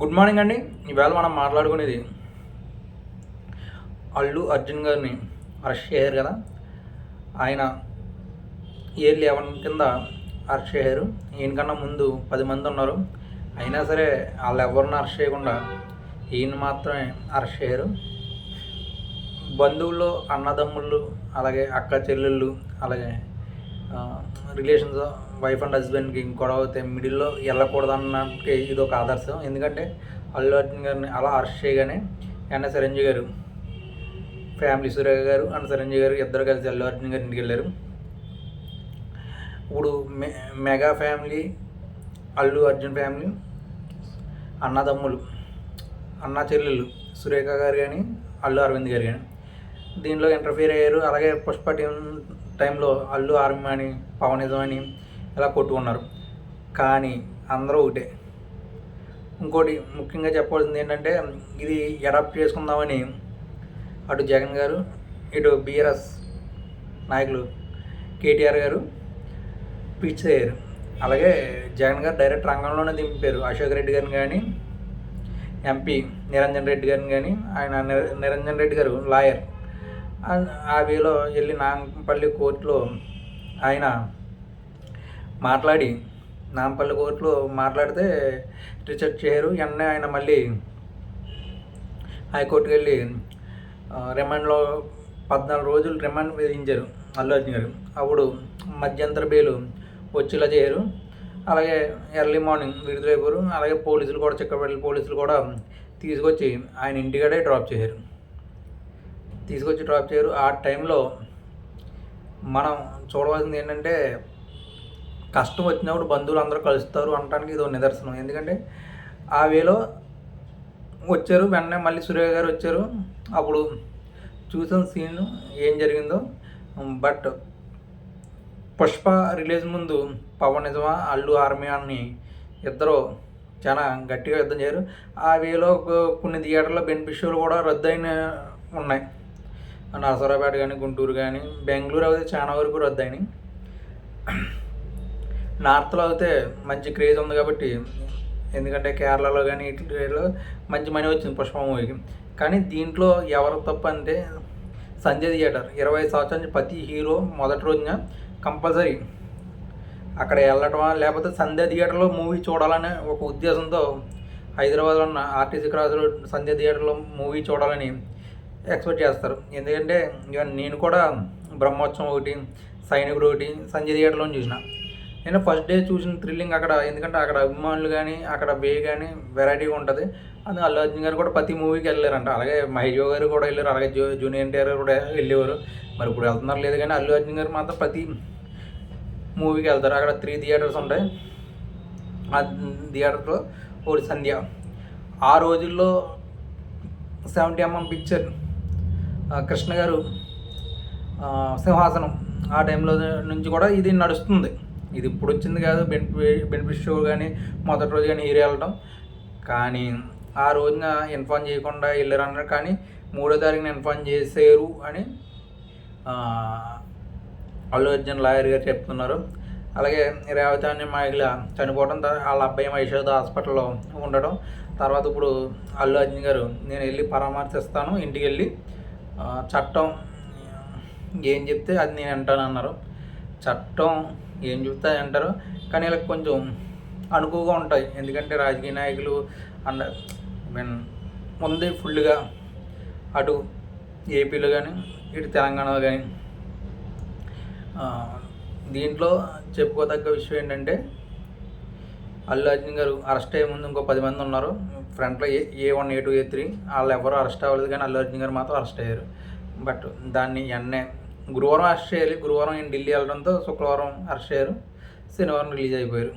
Good morning అండి. ఈవేళ మనం మాట్లాడుకునేది అల్లు అర్జున్ గారిని అరెస్ట్ చేశారు కదా. ఆయన ఏ లెవెన్ కింద అరెస్ట్ చేశారు. ఈయనకన్నా ముందు పది మంది ఉన్నారు. అయినా సరే వాళ్ళు ఎవరిని అరెస్ట్ చేయకుండా ఈయన మాత్రమే అరెస్ట్ చేయరు బంధువులు అన్నదమ్ముళ్ళు అలాగే అక్క చెల్లెళ్ళు అలాగే రిలేషన్స్ వైఫ్ అండ్ హస్బెండ్కి గొడవ అయితే మిడిల్లో వెళ్ళకూడదన్నకి ఇది ఒక ఆదర్శం. ఎందుకంటే అల్లు అర్జున్ గారిని అలా అరెస్ట్ చేయగానే ఎన్న చిరంజీవి గారు ఫ్యామిలీ సూర్య గారు అండ్ చిరంజీవి గారు ఇద్దరు కలిసి అల్లు అర్జున్ గారి ఇంటికి వెళ్ళారు. ఇప్పుడు మె mega family Allu Arjun family అన్నదమ్ములు అన్న చెల్లెళ్ళు సురేఖ గారు కానీ అల్లు అరవింద్ గారు కానీ దీనిలో ఇంటర్ఫీర్ అయ్యారు. అలాగే పుష్ప టీం టైంలో అల్లు ఆర్మీ అని పవనిజం అని ఇలా కొట్టుకున్నారు. కానీ అందరూ ఒకటే. ఇంకోటి ముఖ్యంగా చెప్పాల్సింది ఏంటంటే ఇది అడాప్ట్ చేసుకుందామని అటు జగన్ గారు ఇటు బీఆర్ఎస్ నాయకులు కేటీఆర్ గారు పిచ్ చేయరు అలాగే జగన్ గారు డైరెక్ట్ రంగంలోనే దింపారు. అశోక్ రెడ్డి గారిని కానీ ఎంపీ నిరంజన్ రెడ్డి గారిని కానీ ఆయన నిరంజన్ రెడ్డి గారు లాయర్. ఆ- వేలో వెళ్ళి నాంపల్లి కోర్టులో ఆయన మాట్లాడి నాంపల్లి కోర్టులో మాట్లాడితే రీసెర్చ్ చేయరు వెంటనే ఆయన మళ్ళీ హైకోర్టుకి వెళ్ళి రిమాండ్లో పద్నాలుగు రోజులు రిమాండ్ విధించారు అల్లు అర్జున్ గారు. అప్పుడు మధ్యంతర బెయిల్ వచ్చేలా చేయరు అలాగే ఎర్లీ మార్నింగ్ విడుదలైపోరు. అలాగే పోలీసులు కూడా చిక్కపల్లి పోలీసులు కూడా తీసుకొచ్చి ఆయన ఇంటికాడే డ్రాప్ చేశారు. తీసుకొచ్చి డ్రాప్ చేయరు. ఆ టైంలో మనం చూడవలసింది ఏంటంటే కష్టం వచ్చినప్పుడు బంధువులు అందరూ కలుస్తారు అనడానికి ఇది నిదర్శనం. ఎందుకంటే ఆ వేలో వచ్చారు వెంటనే మళ్ళీ సూర్య గారు వచ్చారు. అప్పుడు చూసిన సీన్ ఏం జరిగిందో. బట్ పుష్ప రిలీజ్ ముందు పవన్ నిజమా అల్లు ఆర్మీ అని ఇద్దరు చాలా గట్టిగా యుద్ధం చేయరు. ఆ వేలో కొన్ని థియేటర్లో బెనిఫిషియల్ కూడా రద్దయిన ఉన్నాయి. నరసరావుపేట కానీ గుంటూరు కానీ బెంగళూరు అయితే చాలా వరకు రద్దయినాయి. నార్త్లో అయితే మంచి క్రేజ్ ఉంది కాబట్టి ఎందుకంటే కేరళలో కానీ ఇట్లలో మంచి మనీ వచ్చింది పుష్ప మూవీకి. కానీ దీంట్లో ఎవరు తప్పు అంటే సంజయ్ థియేటర్. ఇరవై సంవత్సరాల నుంచి ప్రతి హీరో మొదటి రోజున కంపల్సరీ అక్కడ వెళ్ళటమా లేకపోతే సంధ్య థియేటర్లో మూవీ చూడాలనే ఒక ఉద్దేశంతో హైదరాబాద్లో ఉన్న ఆర్టీసీ క్రాస్లో సంధ్య థియేటర్లో మూవీ చూడాలని ఎక్స్పెక్ట్ చేస్తారు. ఎందుకంటే ఇక నేను కూడా బ్రహ్మోత్సవం ఒకటి సైనికుడు ఒకటి సంజయ్ థియేటర్లో చూసిన. నేను ఫస్ట్ డే చూసిన థ్రిల్లింగ్ అక్కడ ఎందుకంటే అక్కడ అభిమానులు కానీ అక్కడ వే కానీ వెరైటీగా ఉంటుంది. అది అల్లు అర్జున్ గారు కూడా ప్రతి మూవీకి వెళ్ళారంట. అలాగే మహేష్ గారు కూడా వెళ్ళారు. అలాగే జూ జూనియర్ ఎన్టీఆర్ గారు కూడా వెళ్ళేవారు. మరి ఇప్పుడు వెళ్తున్నారు లేదు కానీ అల్లు అర్జున్ గారు మాత్రం ప్రతి మూవీకి వెళ్తారు. అక్కడ త్రీ థియేటర్స్ ఉంటాయి. ఆ థియేటర్లో ఒకటి సంధ్య. ఆ రోజుల్లో సెవెంటీ ఎంఎం పిక్చర్ కృష్ణ గారు సింహాసనం ఆ టైంలో నుంచి కూడా ఇది నడుస్తుంది. ఇది ఇప్పుడు వచ్చింది కాదు బెనిఫి బెనిఫిట్ షో కానీ మొదటి రోజు కానీ హీరో వెళ్ళడం కానీ ఆ రోజున ఇన్ఫార్మ్ చేయకుండా వెళ్ళారు అన్నారు కానీ మూడో తారీఖున ఇన్ఫార్మ్ చేశారు అని అల్లు అర్జున్ లాయర్ గారు చెప్తున్నారు. అలాగే రేవతి అనే మహిళ చనిపోవడం వాళ్ళ అబ్బాయి యశోద హాస్పిటల్లో ఉండడం తర్వాత ఇప్పుడు అల్లు అర్జున్ గారు నేను వెళ్ళి పరామర్శిస్తాను ఇంటికి వెళ్ళి చట్టం ఏం చెప్తే అది నేను అంటాను అన్నారు. చట్టం ఏం చెప్తే అది అంటారు. కానీ వీళ్ళకి కొంచెం అనుకువగా ఉంటాయి. ఎందుకంటే రాజకీయ నాయకులు అండ్ మీన్ ఉంది ఫుల్గా అటు ఏపీలో కానీ ఇటు తెలంగాణలో కానీ దీంట్లో చెప్పుకోదగ్గ విషయం ఏంటంటే అల్లు అర్జున్ గారు అరెస్ట్ అయ్యే ముందు ఇంకో పది మంది ఉన్నారు. ఫ్రంట్లో A A one A two A three వాళ్ళు ఎవరు అరెస్ట్ అవ్వలేదు కానీ అల్లు అర్జున్ గారు మాత్రం అరెస్ట్ అయ్యారు. బట్ దాన్ని ఎన్నే గురువారం అరెస్ట్ చేయాలి. గురువారం ఈయన ఢిల్లీ వెళ్ళడంతో శుక్రవారం అరెస్ట్ అయ్యారు. శనివారం రిలీజ్ అయిపోయారు.